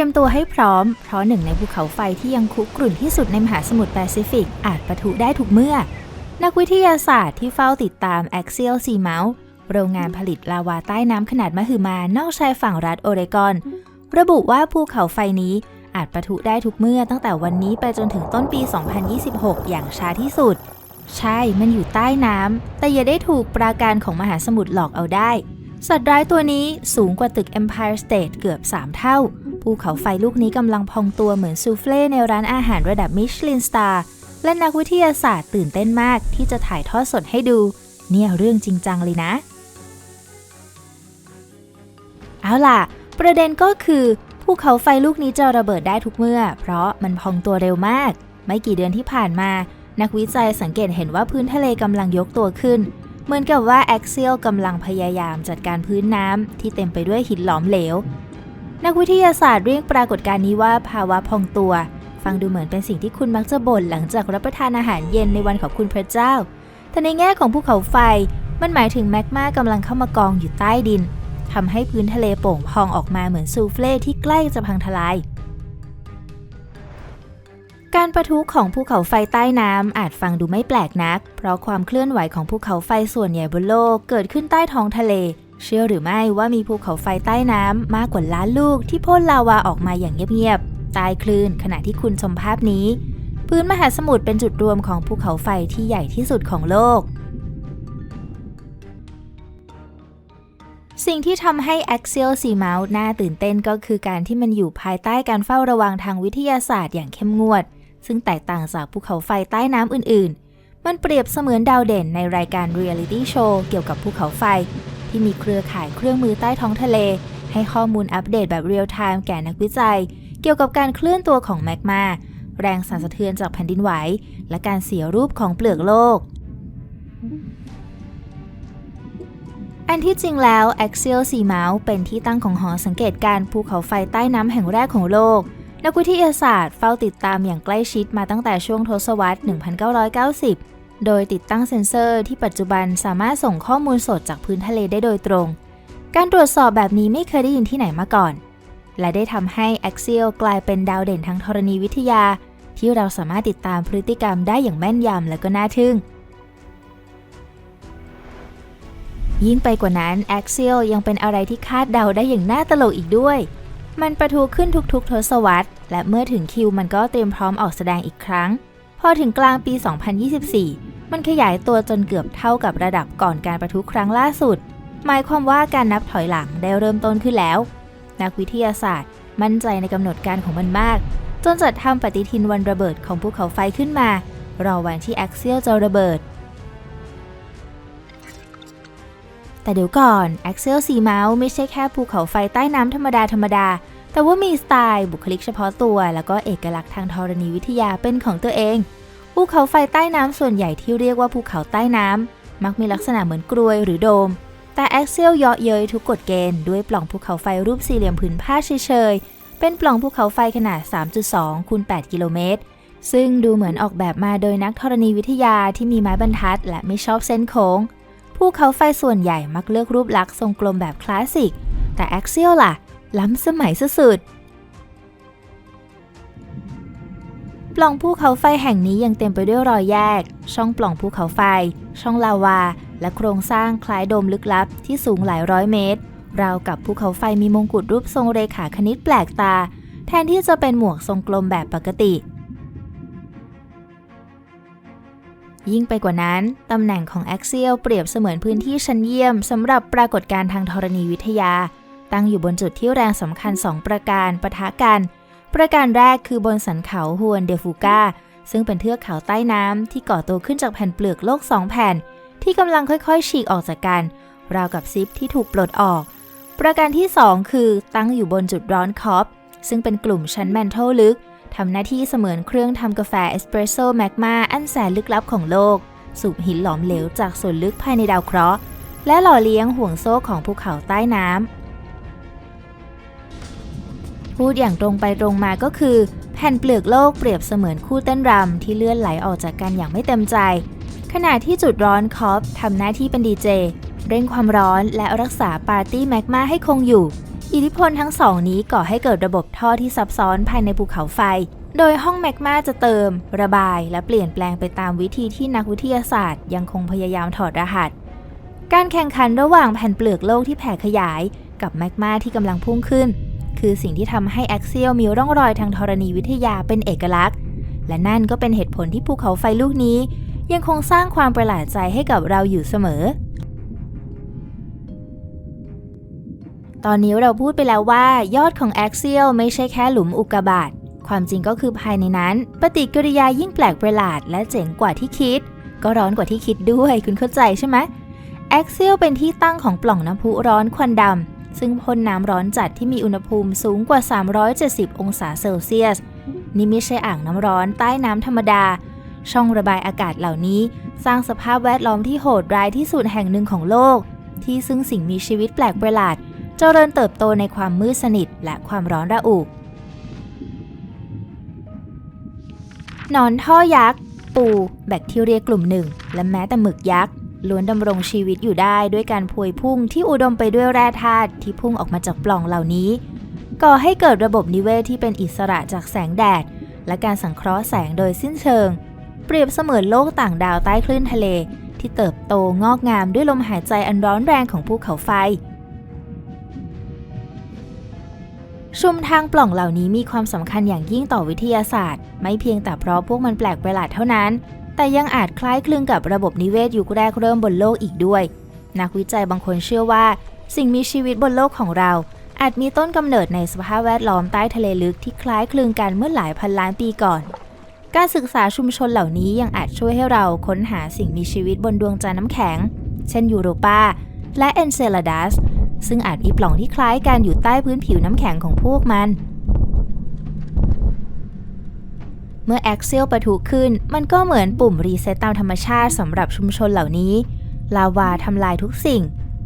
รียมตัวให้พร้อม เพราะหนึ่งในภูเขาไฟที่ยังคุกรุ่นที่สุดในมหาสมุทรแปซิฟิก อาจปะทุได้ทุกเมื่อ นักวิทยาศาสตร์ที่เฝ้าติดตาม Axial Seamount โรงงานผลิตลาวาใต้น้ำขนาดมหึมานอกชายฝั่งรัฐโอเรกอน ระบุว่าภูเขาไฟนี้อาจปะทุได้ทุกเมื่อตั้งแต่วันนี้ไปจนถึงต้นปี 2026 อย่างช้าที่สุด ใช่ มันอยู่ใต้น้ำ แต่อย่าได้ถูกปราการของมหาสมุทรหลอกเอาได้ สัตว์ร้ายตัวนี้สูงกว่าตึก Empire State เกือบ 3 เท่า ภูเขาไฟลูกนี้กำลังพองตัวเหมือนซูเฟ่ในร้านอาหารระดับมิชลินสตาร์และนักวิทยาศาสตร์ตื่นเต้นมากที่จะถ่ายทอดสดให้ดู เนี่ยเรื่องจริงจังเลยนะ เอาล่ะ ประเด็นก็คือภูเขาไฟลูกนี้จะระเบิดได้ทุกเมื่อ เพราะมันพองตัวเร็วมาก ไม่กี่เดือนที่ผ่านมา นักวิจัยสังเกตเห็นว่าพื้นทะเลกำลังยกตัวขึ้น เหมือนกับว่าแอ็กเซียลกำลังพยายามจัดการพื้นน้ำที่เต็มไปด้วยหินหลอมเหลว นักวิทยาศาสตร์เรียกปรากฏการณ์นี้ว่าภาวะพองตัว ฟังดูเหมือนเป็นสิ่งที่คุณมักจะบ่นหลังจากรับประทานอาหารเย็นในวันขอบคุณพระเจ้า แต่ในแง่ของภูเขาไฟ มันหมายถึงแมกมากำลังเข้ามากองอยู่ใต้ดินทำให้พื้นทะเลโป่งพองออกมาเหมือนซูเฟ่ที่ใกล้จะพังทลายการประทุของภูเขาไฟใต้น้ำอาจฟังดูไม่แปลกนัก เพราะความเคลื่อนไหวของภูเขาไฟส่วนใหญ่บนโลกเกิดขึ้นใต้ท้องทะเล เชื่อหรือไม่ว่ามีภูเขาไฟใต้น้ำมากกว่าล้านลูกที่พ่นลาวาออกมาอย่างเงียบๆใต้คลื่นขณะที่คุณชมภาพนี้ พื้นมหาสมุทรเป็นจุดรวมของภูเขาไฟที่ใหญ่ที่สุดของโลก สิ่งที่ทำให้ Axial Seamount น่าตื่นเต้นก็คือการที่มันอยู่ภายใต้การเฝ้าระวังทางวิทยาศาสตร์อย่างเข้มงวด ซึ่งแตกต่างจากภูเขาไฟใต้น้ำอื่นๆ มันเปรียบเสมือนดาวเด่นในรายการ Reality Show เกี่ยวกับภูเขาไฟ ที่มีเครือข่ายเครื่องมือใต้ท้องทะเล ให้ข้อมูลอัปเดตแบบเรียลไทม์แก่นักวิจัย เกี่ยวกับการเคลื่อนตัวของแมกมาแรงสั่นสะเทือนจากแผ่นดินไหว และการเสียรูปของเปลือกโลก อันที่จริงแล้ว Axial Seamount เป็นที่ตั้งของหอสังเกตการณ์ภูเขาไฟใต้น้ำแห่งแรกของโลก นักวิทยาศาสตร์เฝ้าติดตามอย่างใกล้ชิดมาตั้งแต่ช่วงทศวรรษ 1990 โดยติดตั้งเซ็นเซอร์ที่ปัจจุบันสามารถส่งข้อมูลสดจากพื้นทะเลได้โดยตรง การตรวจสอบแบบนี้ไม่เคยได้ยินที่ไหนมาก่อน และได้ทำให้ Axial กลายเป็นดาวเด่นทางธรณีวิทยา ที่เราสามารถติดตามพฤติกรรมได้อย่างแม่นยำและก็น่าทึ่ง ยิ่งไปกว่านั้น Axial ยังเป็นอะไรที่คาดเดาได้อย่างน่าตลกอีกด้วย มันประทุขึ้นทุกๆ ทศวรรษ และเมื่อถึงคิวมันก็เตรียมพร้อมออกแสดงอีกครั้ง พอถึงกลางปี 2024 มันขยายตัวจนเกือบเท่ากับระดับก่อนการประทุครั้งล่าสุด หมายความว่าการนับถอยหลังได้เริ่มต้นขึ้นแล้ว นักวิทยาศาสตร์ มั่นใจในกำหนดการของมันมาก จนจัดทำปฏิทินวันระเบิดของภูเขาไฟขึ้นมา รอวันที่ Axial จะระเบิด แต่เดี๋ยวก่อน Axial Seamount ไม่ใช่แค่ภูเขาไฟใต้น้ำธรรมดาธรรมดาแต่ว่ามีสไตล์บุคลิกเฉพาะตัว แล้วก็เอกลักษณ์ทางธรณีวิทยาเป็นของตัวเอง ภูเขาไฟใต้น้ำส่วนใหญ่ที่เรียกว่าภูเขาใต้น้ำมักมีลักษณะเหมือนกรวยหรือโดม แต่ Axial เยาะเย้ยทุกกฎเกณฑ์ด้วยปล่องภูเขาไฟรูปสี่เหลี่ยมผืนผ้าเฉยๆ เป็นปล่องภูเขาไฟขนาด 3.2คูณ8กิโลเมตร ซึ่งดูเหมือนออกแบบมาโดยนักธรณีวิทยาที่มีไม้บรรทัด และไม่ชอบเส้นโค้ง ภูเขาไฟส่วนใหญ่มักเลือกรูปลักษณ์ทรงกลมแบบคลาสสิก แต่ Axial ล่ะ ล้ำสมัยสุดๆ ล่องภูเขาไฟแห่งนี้ยังเต็มไปด้วยรอยแยก ช่องปล่องภูเขาไฟ ช่องลาวา และโครงสร้างคล้ายโดมลึกลับที่สูงหลายร้อยเมตร ราวกับภูเขาไฟมีมงกุฎรูปทรงเรขาคณิตแปลกตา แทนที่จะเป็นหมวกทรงกลมแบบปกติ ยิ่งไปกว่านั้น ตำแหน่งของ Axial เปรียบเสมือนพื้นที่ชั้นเยี่ยมสำหรับปรากฏการณ์ทางธรณีวิทยา ตั้งอยู่บนจุดที่แรงสำคัญ 2 ประการปะทะกัน ประการแรกคือบนสันเขาฮวนเดฟูกาซึ่งเป็นเทือกเขาใต้น้ำที่ก่อตัวขึ้นจากแผ่นเปลือกโลก2แผ่น ที่กำลังค่อยๆ ฉีกออกจากกัน ราวกับซิปที่ถูกปลดออก ประการที่ 2 คือตั้งอยู่บนจุดร้อนคอปซึ่งเป็นกลุ่มชั้นแมนโทลลึกทำหน้าที่เสมือนเครื่องทำกาแฟเอสเปรสโซ่แมกมาอันแสนลึกลับของโลก สูบหินหลอมเหลวจากส่วนลึกภายในดาวเคราะห์ และหล่อเลี้ยงห่วงโซ่ของภูเขาใต้น้ำ พูดอย่างตรงไปตรงมาก็คือ แผ่นเปลือกโลกเปรียบเสมือนคู่เต้นรำที่เลื่อนไหลออกจากกันอย่างไม่เต็มใจ ขณะที่จุดร้อนคอปทำหน้าที่เป็นดีเจเร่งความร้อนและรักษาปาร์ตี้แมกมาให้คงอยู่ อิทธิพลทั้งสองนี้ก่อให้เกิดระบบท่อที่ซับซ้อนภายในภูเขาไฟ โดยห้องแมกมาจะเติม ระบาย และเปลี่ยนแปลงไปตามวิธีที่นักวิทยาศาสตร์ ยังคงพยายามถอดรหัส การแข่งขันระหว่างแผ่นเปลือกโลกที่แผ่ขยาย กับแมกมาที่กำลังพุ่งขึ้น คือสิ่งที่ทำให้แอ็กเซียลมีร่องรอยทางธรณีวิทยาเป็นเอกลักษณ์ และนั่นก็เป็นเหตุผลที่ภูเขาไฟลูกนี้ ยังคงสร้างความประหลาดใจให้กับเราอยู่เสมอ ตอนนี้เราพูดไปแล้วว่ายอดของ Axial ไม่ใช่แค่หลุมอุกกาบาตความจริงก็คือภายในนั้น ปฏิกิริยายิ่งแปลกประหลาด และเจ๋งกว่าที่คิด ก็ร้อนกว่าที่คิดด้วยคุณเข้าใจใช่ไหม Axial เป็นที่ตั้งของปล่องน้ำพุร้อนควันดำ ซึ่งพ่นน้ำร้อนจัดที่มีอุณหภูมิสูงกว่า 370 องศาเซลเซียส นี่ไม่ใช่อ่างน้ำร้อนใต้น้ำธรรมดา ช่องระบายอากาศเหล่านี้ สร้างสภาพแวดล้อมที่โหดร้ายที่สุดแห่งหนึ่งของโลก ที่ซึ่งสิ่งมีชีวิตแปลกประหลาด เจริญเติบโตในความมืดสนิทและความร้อนระอุหนอนท่อยักษ์ ปู แบคทีเรียกลุ่มหนึ่ง และแม้แต่หมึกยักษ์ ล้วนดำรงชีวิตอยู่ได้ด้วยการพวยพุ่งที่อุดมไปด้วยแร่ธาตุที่พุ่งออกมาจากปล่องเหล่านี้ ก่อให้เกิดระบบนิเวศที่เป็นอิสระจากแสงแดด และการสังเคราะห์แสงโดยสิ้นเชิง เปรียบเสมือนโลกต่างดาวใต้คลื่นทะเล ที่เติบโตงอกงามด้วยลมหายใจอันร้อนแรงของภูเขาไฟ ชุมทางปล่องเหล่านี้มีความสำคัญอย่างยิ่งต่อวิทยาศาสตร์ ไม่เพียงแต่เพราะพวกมันแปลกประหลาดเท่านั้น แต่ยังอาจคล้ายคลึงกับระบบนิเวศยุคแรกเริ่มบนโลกอีกด้วย นักวิจัยบางคนเชื่อว่า สิ่งมีชีวิตบนโลกของเรา อาจมีต้นกำเนิดในสภาพแวดล้อมใต้ทะเลลึกที่คล้ายคลึงกันเมื่อหลายพันล้านปีก่อน การศึกษาชุมชนเหล่านี้ยังอาจช่วยให้เราค้นหาสิ่งมีชีวิตบนดวงจันทร์น้ำแข็ง เช่นยูโรปาและเอนเซลาดัสซึ่งอาจมีปล่องที่คล้ายกันอยู่ใต้พื้นผิวน้ำแข็งของพวกมัน เมื่อแอคเซลปะทุขึ้น มันก็เหมือนปุ่มรีเซ็ตตามธรรมชาติสำหรับชุมชนเหล่านี้ ลาวาทำลายทุกสิ่ง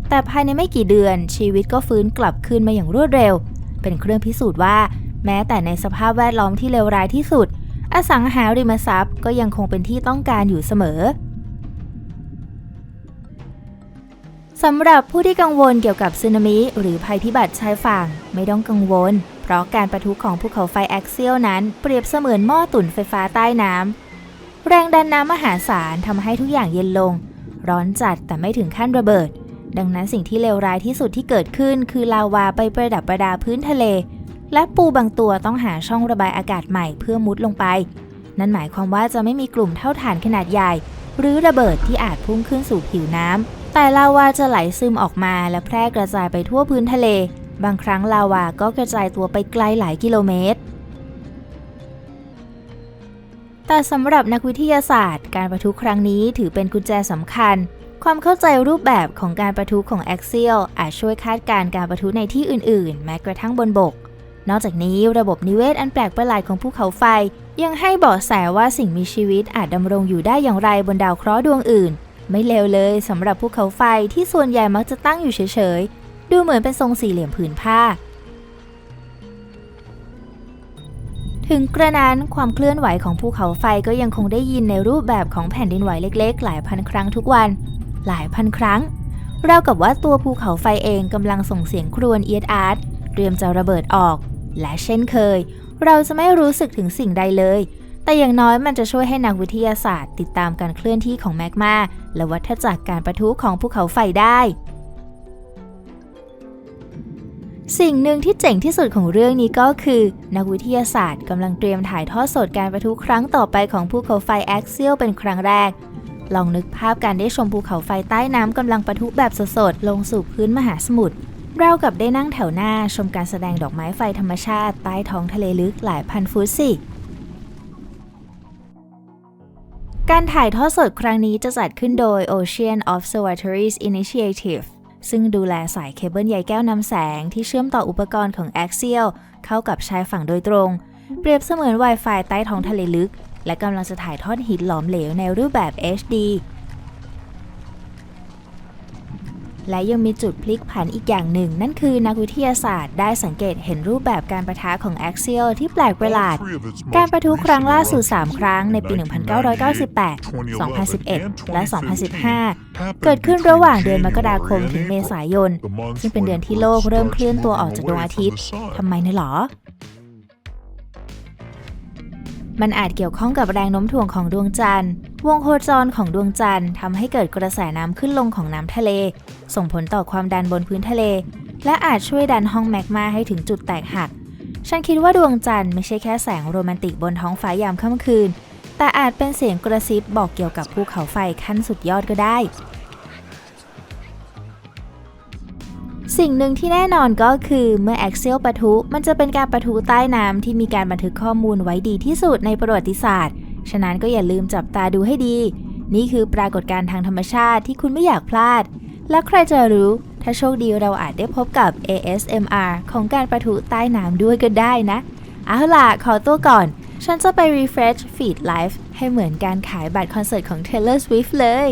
แต่ภายในไม่กี่เดือนชีวิตก็ฟื้นกลับคืนมาอย่างรวดเร็ว เป็นเครื่องพิสูจน์ว่า แม้แต่ในสภาพแวดล้อมที่เลวร้ายที่สุด อสังหาริมทรัพย์ก็ยังคงเป็นที่ต้องการอยู่เสมอ สำหรับผู้ที่กังวลเกี่ยวกับสึนามิหรือภัยพิบัติชายฝั่งไม่ต้องกังวล เพราะการประทุของภูเขาไฟแอคเซียลนั้นเปรียบเสมือนหม้อตุ๋นไฟฟ้าใต้น้ำแรงดันน้ำมหาศาลทำให้ทุกอย่างเย็นลง ร้อนจัดแต่ไม่ถึงขั้นระเบิด ดังนั้นสิ่งที่เลวร้ายที่สุดที่เกิดขึ้น คือลาวาไปประดับประดาพื้นทะเล และปูบางตัวต้องหาช่องระบายอากาศใหม่เพื่อมุดลงไป นั่นหมายความว่าจะไม่มีกลุ่มเท่าฐานขนาดใหญ่ หรือระเบิดที่อาจพุ่งขึ้นสู่ผิวน้ำ แต่ลาวาจะไหลซึมออกมาและแพร่กระจายไปทั่วพื้นทะเล บางครั้งลาวาก็กระจายตัวไปไกลหลายกิโลเมตร แต่สำหรับนักวิทยาศาสตร์ การประทุครั้งนี้ถือเป็นกุญแจสำคัญ ความเข้าใจรูปแบบของการประทุของ Axial อาจช่วยคาดการณ์การประทุในที่อื่น ๆ แม้กระทั่งบนบก นอกจากนี้ระบบนิเวศอันแปลกประหลาดของภูเขาไฟ ยังให้เบาะแสว่าสิ่งมีชีวิตอาจดำรงอยู่ได้อย่างไรบนดาวเคราะห์ดวงอื่น ไม่เลวเลยสำหรับภูเขาไฟที่ส่วนใหญ่มักจะตั้งอยู่เฉยๆ ดูเหมือนเป็นทรงสี่เหลี่ยมผืนผ้า ถึงกระนั้นความเคลื่อนไหวของภูเขาไฟก็ยังคงได้ยินในรูปแบบของแผ่นดินไหวเล็ก ๆ หลายพันครั้งทุกวัน หลายพันครั้งเรากับว่าตัวภูเขาไฟเองกำลังส่งเสียงครวญเอียดอาร์ตเตรียมจะระเบิดออก และเช่นเคย เราจะไม่รู้สึกถึงสิ่งใดเลย แต่อย่างน้อยมันจะช่วยให้นักวิทยาศาสตร์ ติดตามการเคลื่อนที่ของแมกมาและวัฏจักรการประทุของภูเขาไฟได้ สิ่งหนึ่งที่เจ๋งที่สุดของเรื่องนี้ก็คือ นักวิทยาศาสตร์กำลังเตรียมถ่ายทอดสดการประทุครั้งต่อไปของภูเขาไฟแอ็กเซียลเป็นครั้งแรกลองนึกภาพการได้ชมภูเขาไฟใต้น้ำกำลังประทุแบบสดๆ ลงสู่พื้นมหาสมุทร เรากับได้นั่งแถวหน้าชมการแสดงดอกไม้ไฟธรรมชาติใต้ท้องทะเลลึกหลายพันฟุตสิการถ่ายทอดสดครั้งนี้จะจัดขึ้นโดย Ocean Observatories Initiative ซึ่งดูแลสายเคเบิลใยแก้วนำแสงที่เชื่อมต่ออุปกรณ์ของ Axial เข้ากับชายฝั่งโดยตรง เปรียบเสมือน Wi-Fi ใต้ท้องทะเลลึก และกำลังจะถ่ายทอดหินหลอมเหลวในรูปแบบ HD และยังมีจุดพลิกผันอีกอย่างหนึ่ง นั่นคือนักวิทยาศาสตร์ได้สังเกตเห็นรูปแบบการประทะของ Axial ที่แปลกประหลาด การประทุครั้งล่าสุด 3 ครั้งในปี 1998 2011 และ 2015 เกิดขึ้นระหว่างเดือนมกราคมถึงเมษายน ซึ่งเป็นเดือนที่โลกเริ่มเคลื่อนตัวออกจากดวงอาทิตย์ทำไมนะหรอ มันอาจเกี่ยวข้องกับแรงโน้มถ่วงของดวงจันทร์ วงโคจรของดวงจันทร์ทำให้เกิดกระแสน้ำขึ้นลงของน้ำทะเล ส่งผลต่อความดันบนพื้นทะเล และอาจช่วยดันห้องแมกมาให้ถึงจุดแตกหัก ฉันคิดว่าดวงจันทร์ไม่ใช่แค่แสงโรแมนติกบนท้องฟ้ายามค่ำคืน แต่อาจเป็นเสียงกระซิบบอกเกี่ยวกับภูเขาไฟขั้นสุดยอดก็ได้ สิ่งหนึ่งที่แน่นอนก็คือเมื่อแอคเซลปะทุ มันจะเป็นการปะทุใต้น้ำที่มีการบันทึกข้อมูลไว้ดีที่สุดในประวัติศาสตร์ ฉะนั้นก็อย่าลืมจับตาดูให้ดี นี่คือปรากฏการณ์ทางธรรมชาติที่คุณไม่อยากพลาด และใครจะรู้ ถ้าโชคดีเราอาจได้พบกับ ASMR ของการประทุใต้น้ำด้วยก็ได้นะ เอาล่ะ ขอตัวก่อน ฉันจะไป refresh feed live ให้เหมือนการขายบัตรคอนเสิร์ตของ Taylor Swift เลย